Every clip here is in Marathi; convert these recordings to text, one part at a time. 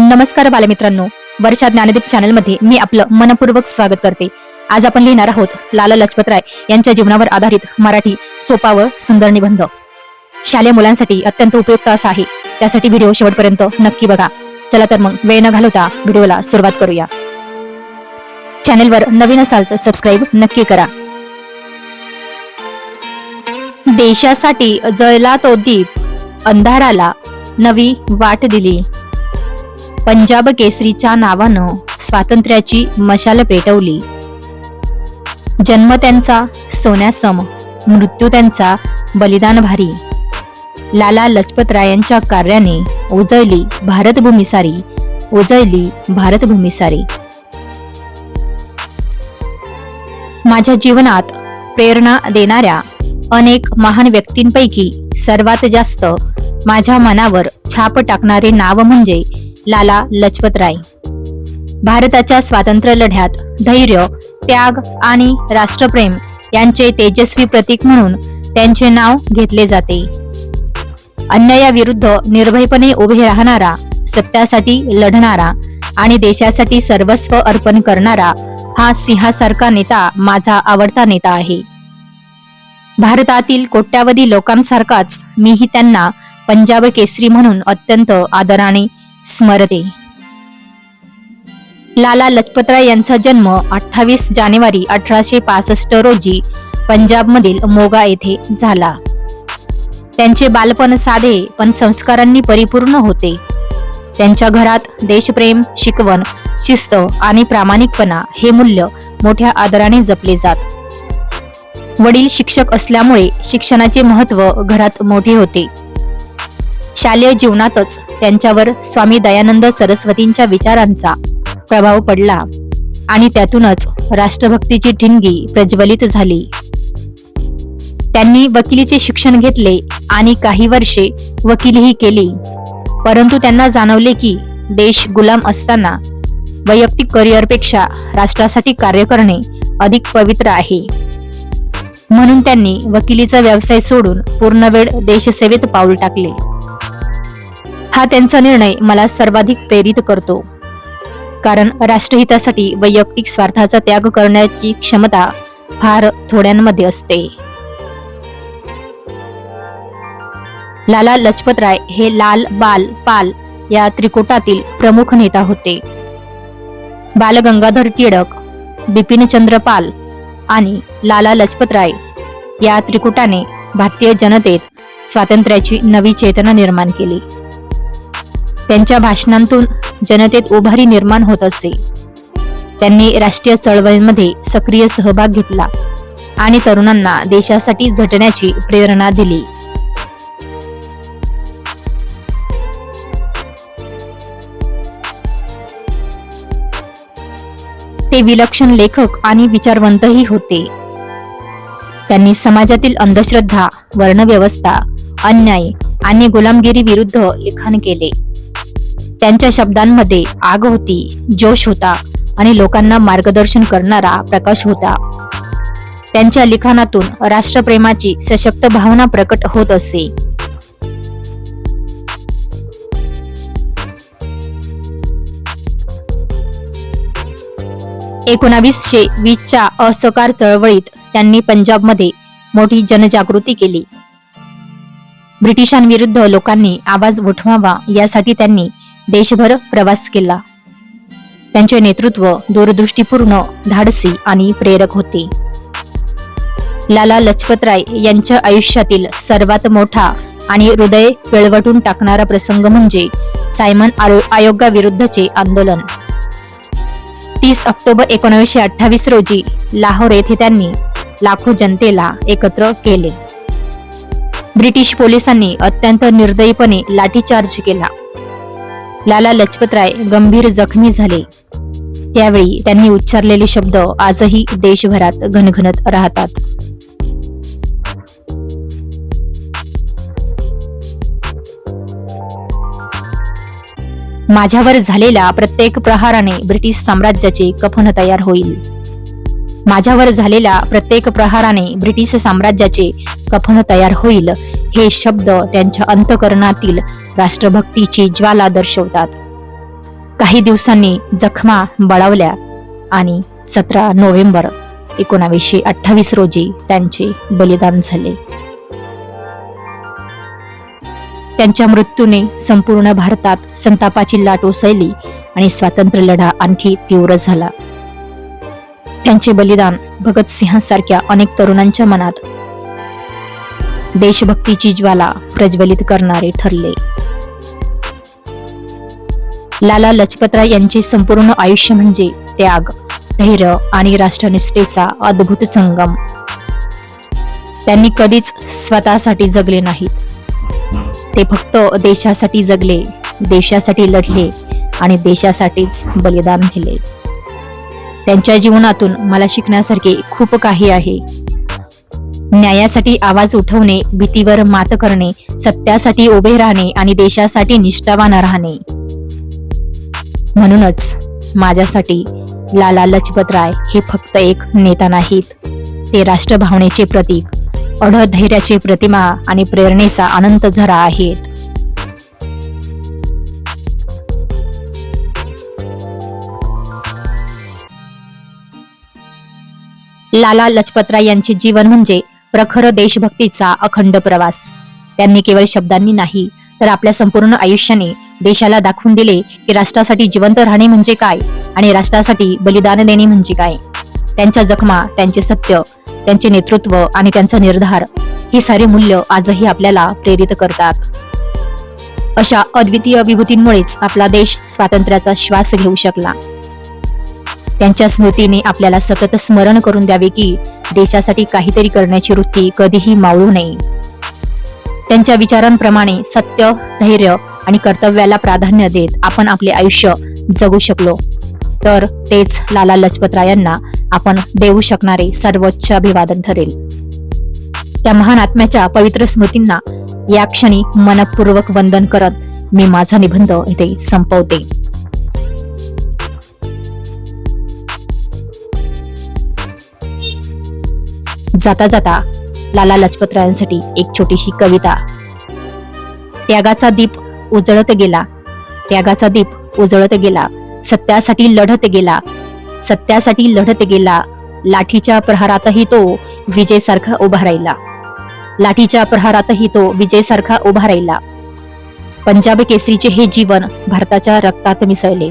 नमस्कार बालमित्रांनो. वर्षा ज्ञानदीप चॅनलमध्ये मी आपलं मनपूर्वक स्वागत करते. आज आपण लिहिणार आहोत लाला लजपतराय यांच्या जीवनावर आधारित मराठी सोपा व सुंदर निबंध. शालेय मुलांसाठी अत्यंत उपयुक्त असा आहे. त्यासाठी व्हिडिओ शेवटपर्यंत नक्की बघा. चला तर मग वेळ न घालवता व्हिडिओला सुरुवात करूया. चॅनेलवर नवीन असाल तर सबस्क्राईब नक्की करा. देशासाठी जळला तो दीप. अंधाराला नवी वाट दिली. पंजाब केसरीच्या नावानं स्वातंत्र्याची मशाल पेटवली. जन्म त्यांचा सोन्यासम मृत्यू त्यांचा बलिदान भारी. लाला लजपतरायांच्या कार्याने उजळली भारतभूमी सारी उजळली भारतभूमी सारी. माझ्या जीवनात प्रेरणा देणाऱ्या अनेक महान व्यक्तींपैकी सर्वात जास्त माझ्या मनावर छाप टाकणारे नाव म्हणजे लाला लजपतराय भारताच्या स्वातंत्र्य लढ्यात धैर्य त्याग आणि राष्ट्रप्रेम यांचे तेजस्वी प्रतीक म्हणून त्यांचे नाव घेतले जाते. अन्यायाविरुद्ध निर्भयपणे उभे राहणारा सत्यासाठी लढणारा आणि देशासाठी सर्वस्व अर्पण करणारा हा सिंहासारखा नेता माझा आवडता नेता आहे. भारतातील कोट्यावधी लोकांसारखाच मीही त्यांना पंजाब केसरी म्हणून अत्यंत आदराने स्मरते लाला लजपतराय यांचा जन्म अठ्ठावीस जानेवारी अठराशे पासष्ट रोजी पंजाबमधील मोगा येथे झाला. त्यांचे बालपण साधे पण संस्कारांनी परिपूर्ण होते. त्यांच्या घरात देशप्रेम शिकवण शिस्त आणि प्रामाणिकपणा हे मूल्य मोठ्या आदराने जपले जात. वडील शिक्षक असल्यामुळे शिक्षणाचे महत्त्व घरात मोठे होते. शालेय जीवनातच त्यांच्यावर स्वामी दयानंद सरस्वतींच्या विचारांचा प्रभाव पडला आणि त्यातूनच राष्ट्रभक्तीची ठिणगी प्रज्वलित झाली. त्यांनी वकिलीचे शिक्षण घेतले आणि काही वर्षे वकिलीही केली. परंतु त्यांना जाणवले की देश गुलाम असताना वैयक्तिक करिअरपेक्षा राष्ट्रासाठी कार्य करणे अधिक पवित्र आहे. म्हणून त्यांनी वकिलीचा व्यवसाय सोडून पूर्णवेळ देशसेवेत पाऊल टाकले. हा त्यांचा निर्णय मला सर्वाधिक प्रेरित करतो. कारण राष्ट्रहितासाठी वैयक्तिक स्वार्थाचा त्याग करण्याची क्षमता फार थोड्यांमध्ये असते. लाला लजपतराय हे लाल बाल पाल या त्रिकुटातील प्रमुख नेता होते. बाल गंगाधर टिळक बिपिनचंद्र पाल आणि लाला लजपतराय या त्रिकुटाने भारतीय जनतेत स्वातंत्र्याची नवी चेतना निर्माण केली. त्यांच्या भाषणांतून जनतेत उभारी निर्माण होत असे. त्यांनी राष्ट्रीय चळवळीमध्ये सक्रिय सहभाग घेतला आणि तरुणांना देशासाठी झटण्याची प्रेरणा दिली. ते विलक्षण लेखक आणि विचारवंतही होते. त्यांनी समाजातील अंधश्रद्धा वर्णव्यवस्था अन्याय आणि गुलामगिरी विरुद्ध लिखाण केले. त्यांच्या शब्दांमध्ये आग होती जोश होता आणि लोकांना मार्गदर्शन करणारा प्रकाश होता. त्यांच्या लिखाणातून राष्ट्रप्रेमाची सशक्त भावना प्रकट होत असे. एकोणावीसशे वीसच्या असहकार चळवळीत त्यांनी पंजाबमध्ये मोठी जनजागृती केली. ब्रिटिशांविरुद्ध लोकांनी आवाज उठवावा यासाठी त्यांनी देशभर प्रवास केला. त्यांचे नेतृत्व दूरदृष्टीपूर्ण धाडसी आणि प्रेरक होते. लाला लजपतराय यांच्या आयुष्यातील सर्वात मोठा आणि हृदय पिळवटून टाकणारा प्रसंग म्हणजे सायमन आरो- आयोगाविरुद्धचे आंदोलन. तीस ऑक्टोबर एकोणीसशे अठ्ठावीस रोजी लाहोर येथे त्यांनी लाखो जनतेला एकत्र केले. ब्रिटिश पोलिसांनी अत्यंत निर्दयीपणे लाठीचार्ज केला. लाला लजपतराय गंभीर जखमी झाले. त्यावेळी त्यांनी उच्चारलेले शब्द आजही देशभरात घनघनत राहतात. माझ्यावर झालेल्या प्रत्येक प्रहाराने ब्रिटिश साम्राज्याचे कफन तयार होईल. माझ्यावर झालेल्या प्रत्येक प्रहाराने ब्रिटिश साम्राज्याचे कफन तयार होईल हे शब्द त्यांच्या अंतकरणातील राष्ट्रभक्तीची ज्वाला दर्शवतात. काही दिवसांनी जखमा बळावल्या आणि सतरा नोव्हेंबर एकोणावीसशे अठ्ठावीस रोजी त्यांचे बलिदान झाले. त्यांच्या मृत्यूने संपूर्ण भारतात संतापाची लाट उसळली आणि स्वातंत्र्य लढा आणखी तीव्र झाला. त्यांचे बलिदान भगतसिंहासारख्या अनेक तरुणांच्या मनात देशभक्तीची ज्वाला प्रज्वलित करणारे ठरले. लाला लजपतराय यांचे संपूर्ण आयुष्य म्हणजे त्याग धैर्य आणि राष्ट्रनिष्ठेचा अद्भुत संगम. त्यांनी कधीच स्वतःसाठी जगले नाहीत. ते फक्त देशासाठी जगले देशासाठी लढले आणि देशासाठीच बलिदान दिले. त्यांच्या जीवनातून मला शिकण्यासारखे खूप काही आहे. न्यायासाठी आवाज उठवणे भीतीवर मात करणे सत्यासाठी उभे राहणे आणि देशासाठी निष्ठावान राहणे. म्हणूनच माझ्यासाठी लाला लजपतराय हे फक्त एक नेता नाहीत. ते राष्ट्रभावनेचे प्रतीक अढ धैर्याचे प्रतिमा आणि प्रेरणेचा अनंत झरा आहेत. लाला लजपतराय यांचे जीवन म्हणजे प्रखर देशभक्तीचा अखंड प्रवास. त्यांनी केवळ शब्दांनी नाही तर आपल्या संपूर्ण आयुष्याने देशाला दाखवून दिले की राष्ट्रासाठी जिवंत राहणे म्हणजे काय आणि राष्ट्रासाठी बलिदान देणे म्हणजे काय? त्यांच्या जखमा त्यांचे सत्य त्यांचे नेतृत्व आणि त्यांचा निर्धार ही सारी मूल्य आजही आपल्याला प्रेरित करतात. अशा अद्वितीय विभूतींमुळेच आपला देश स्वातंत्र्याचा श्वास घेऊ शकला. त्यांच्या स्मृतीने आपल्याला सतत स्मरण करून द्यावे की देशासाठी काहीतरी करण्याची वृत्ती कधीही मावळू नये. त्यांच्या विचारांप्रमाणे सत्य धैर्य आणि कर्तव्याला प्राधान्य देत आपण आपले आयुष्य जगू शकलो. तर तेच लाला लजपतरायांना आपण देऊ शकणारे सर्वोच्च अभिवादन ठरेल. त्या महान आत्म्याच्या पवित्र स्मृतींना या क्षणी मनपूर्वक वंदन करत मी माझा निबंध इथे संपवते. जाता जाता लाला लजपतरायांसाठी एक छोटीशी कविता. त्यागाचा दीप उजळत गेला. त्यागाचा दीप उजळत गेला. सत्यासाठी लढत गेला. सत्यासाठी लढत गेला. लाठीच्या प्रहारातही तो विजेसारखा उभा राहिला. लाठीच्या प्रहारातही तो विजेसारखा उभा राहिला. पंजाब केसरीचे हे जीवन भारताच्या रक्तात मिसळले.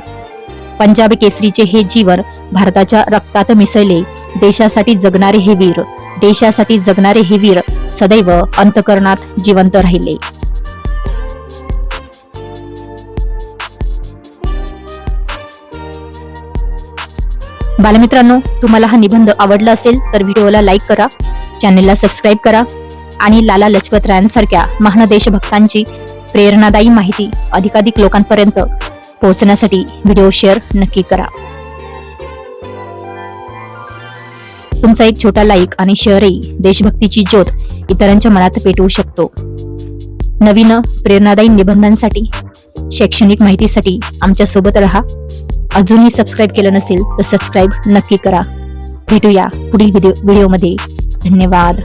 पंजाब केसरीचे हे जीवन भारताच्या रक्तात मिसळले. देशासाठी जगणारे हे वीर देशासाठी जगणारे हे वीर सदैव अंतकरणात जिवंत राहिले. बालमित्रांनो तुम्हाला हा निबंध आवडला असेल तर व्हिडिओला लाईक करा चॅनेलला सबस्क्राईब करा आणि लाला लजपत रायांसारख्या महान देशभक्तांची प्रेरणादायी माहिती अधिकाधिक लोकांपर्यंत पोहोचण्यासाठी व्हिडिओ शेअर नक्की करा. तुमचा एक छोटा लाईक आणि शेअरही देशभक्तीची ज्योत इतरांच्या मनात पेटवू शकतो. नवीन प्रेरणादायी निबंधांसाठी शैक्षणिक माहितीसाठी आमच्यासोबत रहा. अजूनही सबस्क्राईब केलं नसेल तर सबस्क्राईब नक्की करा. भेटूया पुढील व्हिडिओ व्हिडिओमध्ये धन्यवाद.